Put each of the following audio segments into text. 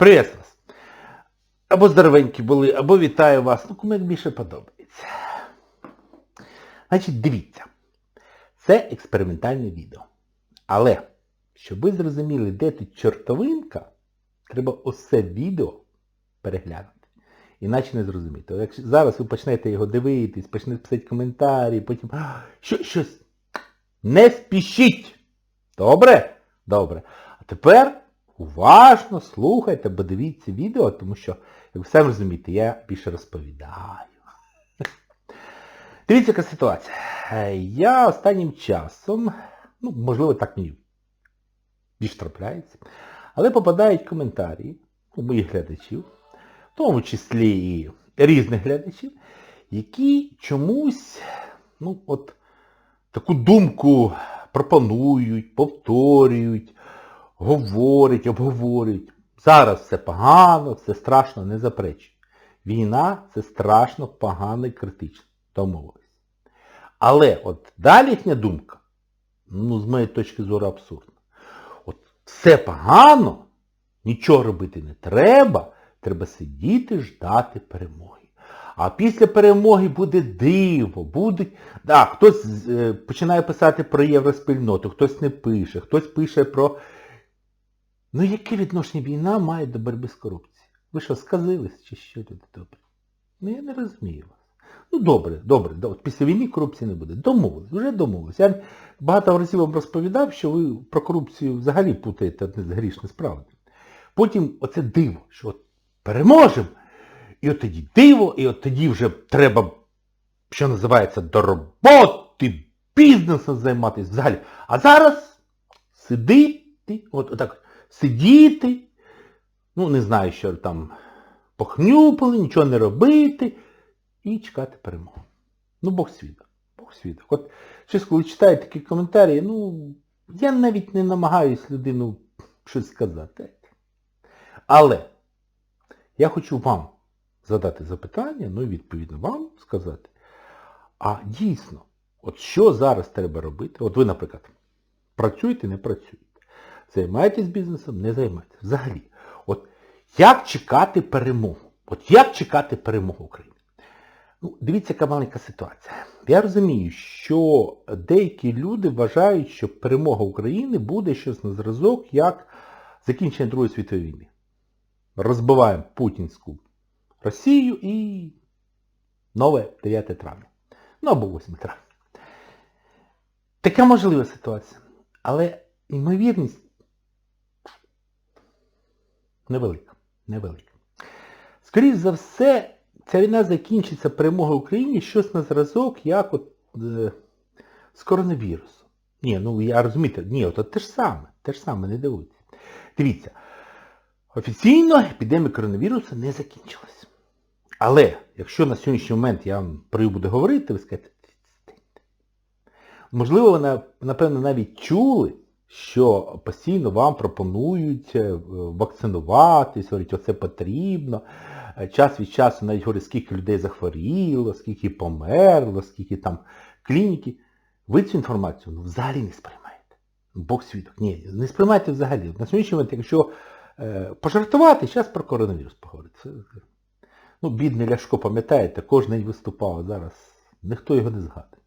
Привіт вас! Або здоровенькі були, або вітаю вас. Ну, кому як більше подобається. Значить, дивіться. Це експериментальне відео. Але, щоб ви зрозуміли, де тут чортовинка, треба усе відео переглянути. Іначе не зрозуміти. Якщо зараз ви почнете його дивитись, почнете писати коментарі, потім. «А, Що, щось. Не спішіть! Добре? Добре. А тепер уважно слухайте, бо дивіться відео, тому що, як ви самі розумієте, я більше розповідаю. Дивіться, яка ситуація. Е, Я останнім часом, ну, можливо, так мені більш трапляється, але попадають коментарі у моїх глядачів, в тому числі і різних глядачів, які чомусь, ну, от, таку думку пропонують, повторюють, говорять, обговорюють. Зараз все погано, все страшно, не заперечую. Війна це страшно, погано і критично. Домовились. Але от далі їхня думка, ну, з моєї точки зору, абсурдна. От все погано, нічого робити не треба, треба сидіти, ждати перемоги. А після перемоги буде диво, будуть... Да, хтось е, починає писати про євроспільноту, хтось не пише, хтось пише про... Ну яке відношення війна має до боротьби з корупцією? Ви що, сказились чи що люди добре? Ну я не розумію вас. Ну добре, добре, добре. Після війни корупції не буде. Домовились, вже домовились. Я багато разів вам розповідав, що ви про корупцію взагалі путаєте одне з грішних справ. Потім оце диво, що от переможемо, і от тоді диво, і от тоді вже треба, що називається, до роботи, бізнесом займатися взагалі. А зараз сидити, от отак, сидіти, ну не знаю, що там, похнюпили, нічого не робити і чекати перемоги. Ну, Бог свідок. Бог свідок. От щось, коли читаю такі коментарі, ну, я навіть не намагаюсь людину щось сказати. Але я хочу вам задати запитання, ну і відповідно вам сказати, а дійсно, от що зараз треба робити? От ви, наприклад, працюєте, не працюєте. Займаєтесь бізнесом, не займаєтесь. Взагалі. От як чекати перемогу? От як чекати перемогу України? Ну, дивіться, яка маленька ситуація. Я розумію, що деякі люди вважають, що перемога України буде щось на зразок, як закінчення Другої світової війни. Розбиваємо путінську Росію і нове 9 травня. Ну або 8 травня. Така можлива ситуація. Але ймовірність невелика. Невелика. Скоріше за все, ця війна закінчиться перемогою Україні щось на зразок, як от е, з коронавірусом. Ні, ну я розумієте, ні, от те ж саме, те ж саме, не дивуйтесь. Дивіться, офіційно епідемія коронавірусу не закінчилась. Але, якщо на сьогоднішній момент я вам про її буду говорити, ви скажете, можливо, ви, напевно, навіть чули, що постійно вам пропонують е, вакцинуватись, говорять, оце потрібно. Е, Час від часу навіть говорять, скільки людей захворіло, скільки померло, скільки там клініки. Ви цю інформацію ну, взагалі не сприймаєте. Бог свідок. Ні, не сприймайте взагалі. На сьогоднішній момент, якщо е, пожартувати, зараз про коронавірус поговорити. Ну, бідний Ляшко, пам'ятаєте, кожен день виступав, а зараз ніхто його не згадує.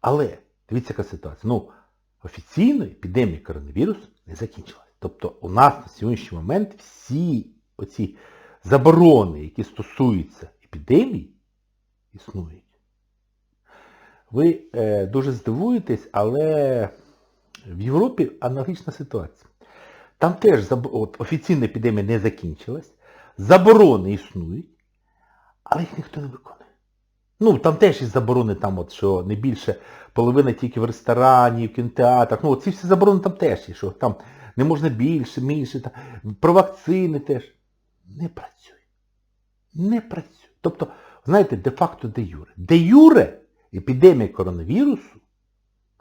Але, дивіться, яка ситуація. Ну, офіційно епідемія коронавірусу не закінчилась. Тобто у нас на сьогоднішній момент всі оці заборони, які стосуються епідемії, існують. Ви е, дуже здивуєтесь, але в Європі аналогічна ситуація. Там теж от, офіційна епідемія не закінчилась, заборони існують, але їх ніхто не виконує. Ну, там теж є заборони, там от, що не більше половина тільки в ресторані, в кінотеатрах. Ну, ці всі заборони там теж є, що там не можна більше, менше. Там. Про вакцини теж. Не працює. Не працює. Тобто, знаєте, де-факто де юре. Де юре епідемія коронавірусу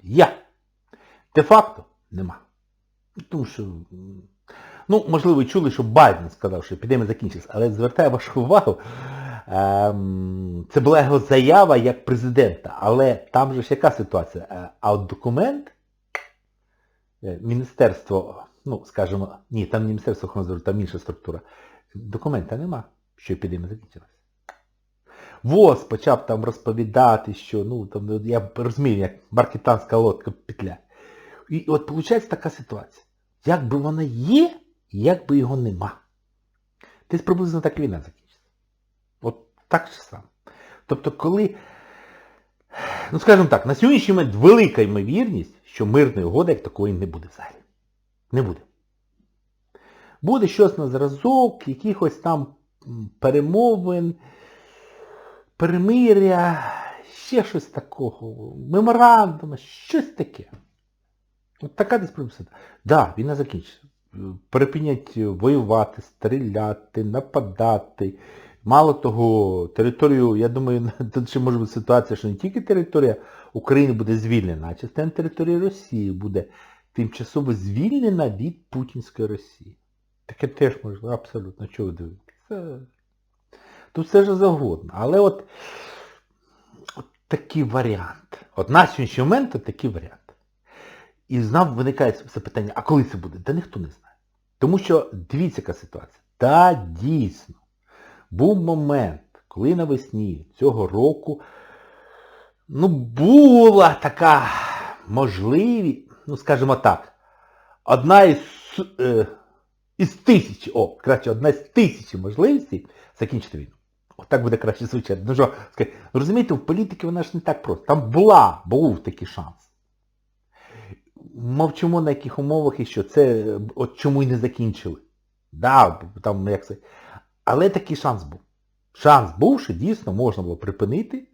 є. Де-факто нема. Тому що, ну, можливо, чули, що Байден сказав, що епідемія закінчилась, але звертаю вашу увагу, це була його заява як президента, але там же ж яка ситуація? Е, А от документ е, Міністерство ну, скажімо, ні, там не Міністерство охорони здоров'я, там інша структура. Документа нема, що епідемія закінчилася. ВОЗ почав там розповідати, що, ну, там, я розумію, як маркетанська лодка петля. І от виходить така ситуація. Як би вона є, як би його нема. Десь приблизно так і війна закінчиться. Так же саме. Тобто, коли, ну скажімо так, на сьогоднішній момент велика ймовірність, що мирної угоди як такої не буде взагалі. Не буде. Буде щось на зразок, якихось там перемовин, перемиря, ще щось такого, меморандума, щось таке. От така десь приблизно. Так, да, війна закінчиться. Перепинять воювати, стріляти, нападати. Мало того, територію, я думаю, тут ще може бути ситуація, що не тільки територія України буде звільнена, а частина території Росії буде тимчасово звільнена від Путінської Росії. Таке теж можливо, абсолютно. Чого ви дивитесь? Тут все ж завгодно. Але от, от такий варіант. От на сьогоднішній момент от такий варіант. І знов виникає запитання, а коли це буде? Та ніхто не знає. Тому що дивіться, яка ситуація. Та дійсно. Був момент, коли навесні цього року ну, була така можливість, ну скажімо так, одна із, е, із тисячі, о, краще, одна з тисячі можливостей закінчити війну. Отак буде краще звучати. Ну, що, розумієте, в політиці вона ж не так просто. Там була, був такий шанс. Мовчимо на яких умовах і що це, е, от чому і не закінчили. Да, там, як це. Але такий шанс був. Шанс був, що дійсно можна було припинити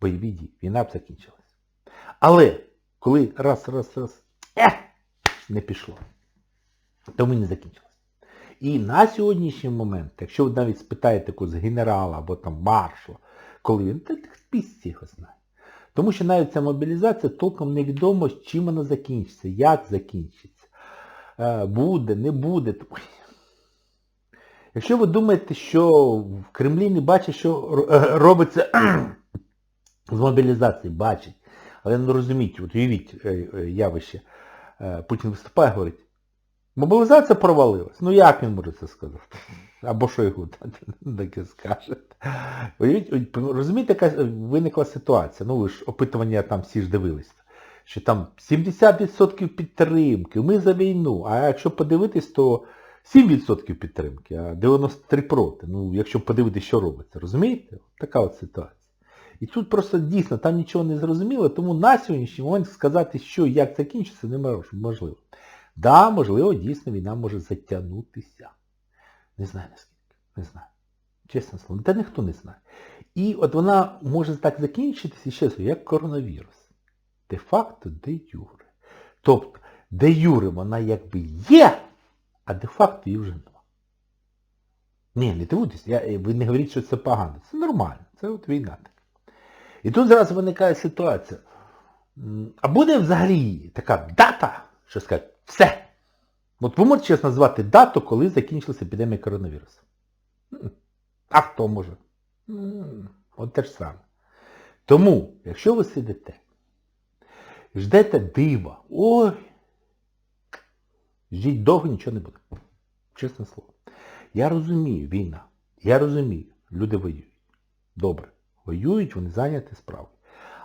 бойові дії. Війна б закінчилась. Але коли раз, раз, раз, ех, не пішло, тому не закінчилось. І на сьогоднішній момент, якщо ви навіть спитаєте якогось генерала або там маршала, коли він, та пісці його знає. Тому що навіть ця мобілізація толком невідомо, чим вона закінчиться, як закінчиться. Е, Буде, не буде. Якщо ви думаєте, що в Кремлі не бачать, що е, робиться з мобілізації, бачать. Але не розуміють, от уявіть е, е, явище. Путін виступає, говорить, мобілізація провалилась. Ну як він може це сказати? Або що його таке скаже. Уявіть, розумієте, яка виникла ситуація? Ну ви ж опитування там всі ж дивилися. Що там 70% підтримки, ми за війну. А якщо подивитись, то 7% підтримки, а 93 проти. Ну, якщо подивитись, що робиться. Розумієте? Така от ситуація. І тут просто дійсно там нічого не зрозуміло, тому на сьогоднішній момент сказати, що і як закінчиться, неможливо. Да, можливо, дійсно війна може затягнутися. Не знаю наскільки. Не знаю. Чесне слово. Та ніхто не знає. І от вона може так закінчитися, ще як коронавірус. Де-факто, де юре. Тобто, де юре вона якби є, а де-факто її вже нема. Ні, не дивуйтесь, я, ви не говоріть, що це погано. Це нормально. Це от війна. І тут зараз виникає ситуація. А буде взагалі така дата, що сказати, все. От ви можете чесно назвати дату, коли закінчилася епідемія коронавірусу. А хто може? От те ж саме. Тому, якщо ви сидите, ждете дива, ой, ждіть довго нічого не буде. Чесне слово. Я розумію, війна. Я розумію, люди воюють. Добре. Воюють, вони зайняті справою.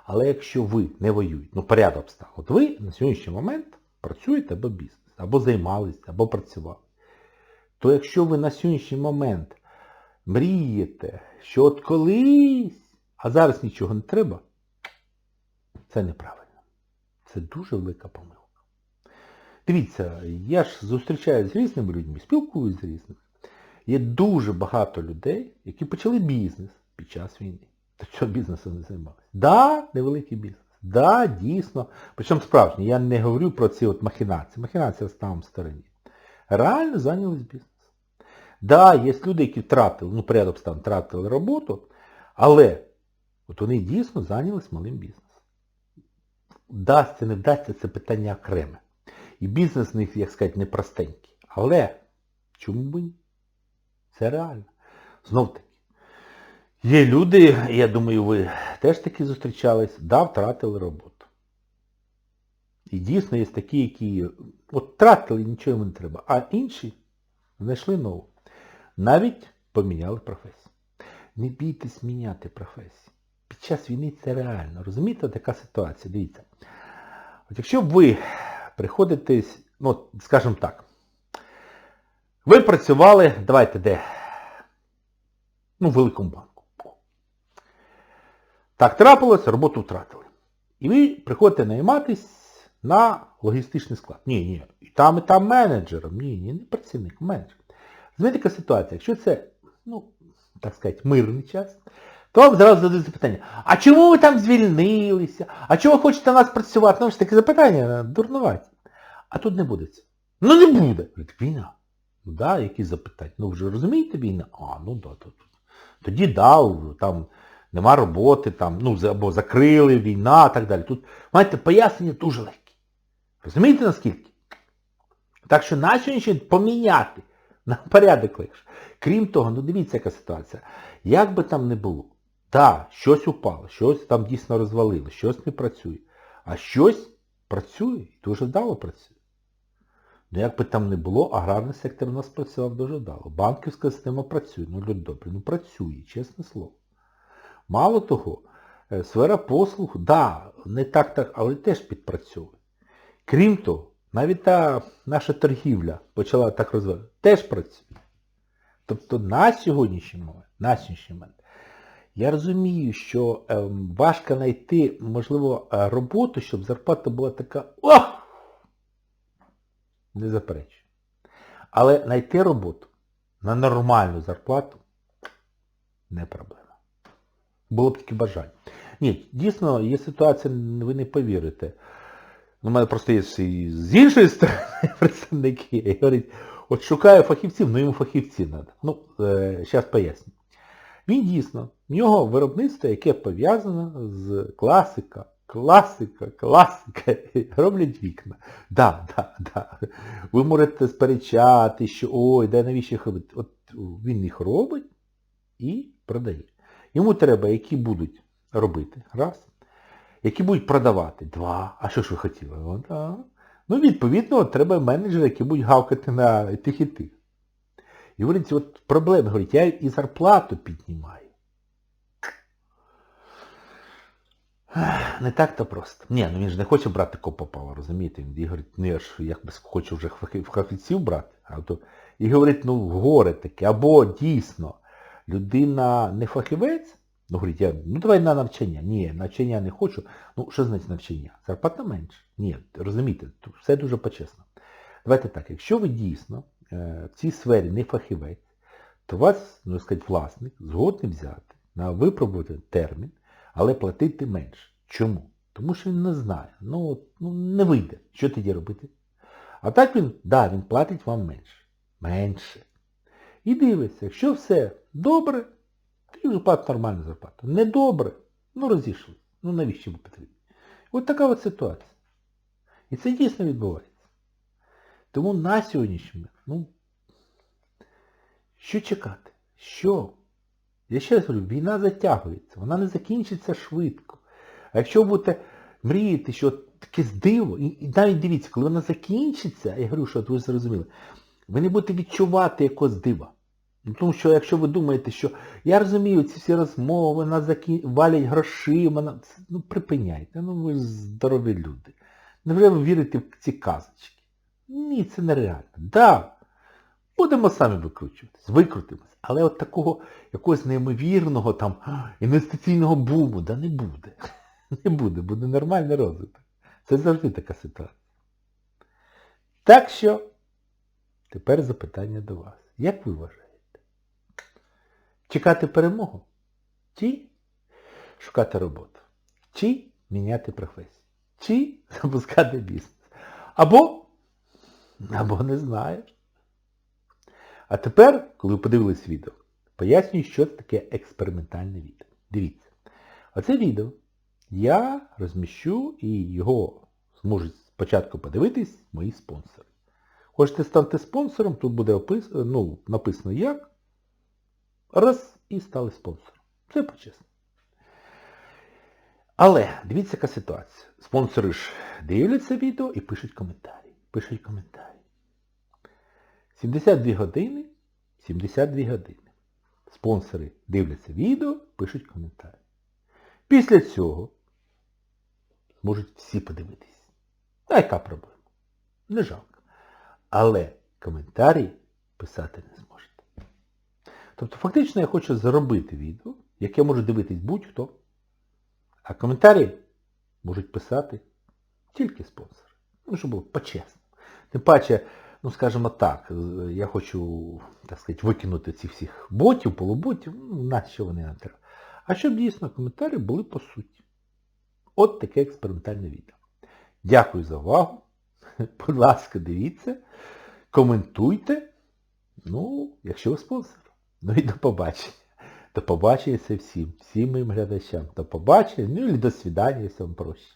Але якщо ви не воюєте, ну порядок обставин, от ви на сьогоднішній момент працюєте або бізнес, або займалися, або працювали, то якщо ви на сьогоднішній момент мрієте, що от колись, а зараз нічого не треба, це неправильно. Це дуже велика помилка. Дивіться, я ж зустрічаюся з різними людьми, спілкуюся з різними. Є дуже багато людей, які почали бізнес під час війни. Та чого бізнесом не займалися? Да, невеликий бізнес. Да, дійсно. Причому справжній, я не говорю про ці от махінації. Махінація в стороні. Реально зайнялись бізнесом. Да, є люди, які втратили, ну порядок обставин, втратили роботу, але от вони дійсно зайнялись малим бізнесом. Вдасться, не вдасться, це питання окреме. І бізнес в них, як сказати, непростенький. Але чому б ні? Це реально. Знов таки. Є люди, я думаю, ви теж таки зустрічались, да, втратили роботу. І дійсно є такі, які от тратили, нічого їм не треба. А інші знайшли нову. Навіть поміняли професію. Не бійтесь міняти професію. Під час війни це реально. Розумієте, така ситуація. Дивіться. От якщо ви приходите, ну, скажімо так, ви працювали, давайте де? Ну, в великому банку. Так трапилось, роботу втратили. І ви приходите найматись на логістичний склад. Ні, ні. І там, і там менеджером. Ні, ні, не працівник, менеджер. Знаєте, така ситуація, якщо це, ну, так сказати, мирний час, то вам зразу задають запитання, а чому ви там звільнилися? А чого хочете на нас працювати? Ну ж таке запитання дурнуваті. А тут не буде цього. Ну не буде. Війна. Ну да, які запитання? Ну вже розумієте війна? А, ну да, то. Тоді да, там нема роботи, там, ну, або закрили, війна і так далі. Тут, знаєте, пояснення дуже легкі. Розумієте наскільки? Так що на сьогоднішній поміняти на порядок легше. Крім того, ну дивіться, яка ситуація. Як би там не було, так, щось упало, щось там дійсно розвалило, щось не працює. А щось працює і дуже вдало працює. Ну як би там не було, аграрний сектор у нас працював дуже вдало. Банківська система працює, ну люди добрі, ну працює, чесне слово. Мало того, е, сфера послуг, да, не так, так, але теж підпрацьовує. Крім того, навіть та наша торгівля почала так розвивати, теж працює. Тобто на сьогоднішній момент, на сьогоднішній момент, я розумію, що ем, важко знайти, можливо, е, роботу, щоб зарплата була така, ох! Не заперечую. Але знайти роботу на нормальну зарплату не проблема. Було б таке бажання. Ні, дійсно, є ситуація, ви не повірите. У мене просто є з іншої сторони представники, і говорять, от шукаю фахівців, ну йому фахівці треба. Ну, е, зараз поясню. Він дійсно, в нього виробництво, яке пов'язане з класика, класика, класика, роблять вікна. Да, да, да. Ви можете сперечати, що ой, да навіщо їх робити? От він їх робить і продає. Йому треба, які будуть робити, раз. Які будуть продавати, два. А що ж ви хотіли? О, да. Ну, відповідно, треба менеджери, які будуть гавкати на тих і тих. І говорить, от проблема, говорить, я і зарплату піднімаю. Не так-то просто. Ні, ну він ж не хоче брати кого попало, розумієте? Він говорить, ну я ж якби хочу вже фахівців брати. А то, і говорить, ну горе таке, або дійсно людина не фахівець, ну говорить, я, ну давай на навчання. Ні, навчання не хочу. Ну, що значить навчання? Зарплата менше. Ні, розумієте, все дуже почесно. Давайте так, якщо ви дійсно в цій сфері не фахівець, то вас, ну сказати, власник згодний взяти на випробувати термін, але платити менше. Чому? Тому що він не знає. Ну, ну не вийде. Що тоді робити? А так він, да, він платить вам менше. Менше. І дивиться, якщо все добре, то він платить нормальну зарплату. Не добре, ну розійшли. Ну навіщо ви потрібні? От така от ситуація. І це дійсно відбувається. Тому на сьогоднішній ну, що чекати? Що? Я ще раз говорю, війна затягується, вона не закінчиться швидко. А якщо ви будете мріяти, що таке диво, і, і навіть дивіться, коли вона закінчиться, я говорю, що ви зрозуміли, ви не будете відчувати якогось дива. Ну, Тому що якщо ви думаєте, що я розумію, ці всі розмови, нас закін... валять грошима, на... ну припиняйте, ну ви здорові люди. Невже ви вірите в ці казочки? Ні, це нереально. Да, будемо самі викручуватись, викрутимось. Але от такого якогось неймовірного там інвестиційного буму, да не буде. Не буде, буде нормальний розвиток. Це завжди така ситуація. Так що, тепер запитання до вас. Як ви вважаєте? Чекати перемогу? Чи шукати роботу? Чи міняти професію? Чи запускати бізнес? Або, або не знаю. А тепер, коли ви подивились відео, пояснюю, що це таке експериментальне відео. Дивіться. Оце відео я розміщу і його зможуть спочатку подивитись мої спонсори. Хочете стати спонсором, тут буде опис... ну, написано як. Раз і стали спонсором. Все почесно. Але дивіться, яка ситуація. Спонсори ж дивляться відео і пишуть коментарі. Пишуть коментарі. 72 години, 72 години. Спонсори дивляться відео, пишуть коментарі. Після цього можуть всі подивитись. А яка проблема? Не жалко. Але коментарі писати не зможете. Тобто фактично я хочу зробити відео, яке може дивитись будь-хто. А коментарі можуть писати тільки спонсори. Ну, щоб було почесно. Тим паче, ну скажімо так, я хочу, так сказати, викинути цих всіх ботів, полуботів, ну, нащо вони нам треба. А щоб дійсно коментарі були по суті. От таке експериментальне відео. Дякую за увагу. Будь ласка, дивіться, коментуйте. Ну, якщо ви спонсор. Ну і до побачення. До побачення всім, всім моїм глядачам. До побачення, ну і до свидання, якщо вам проще.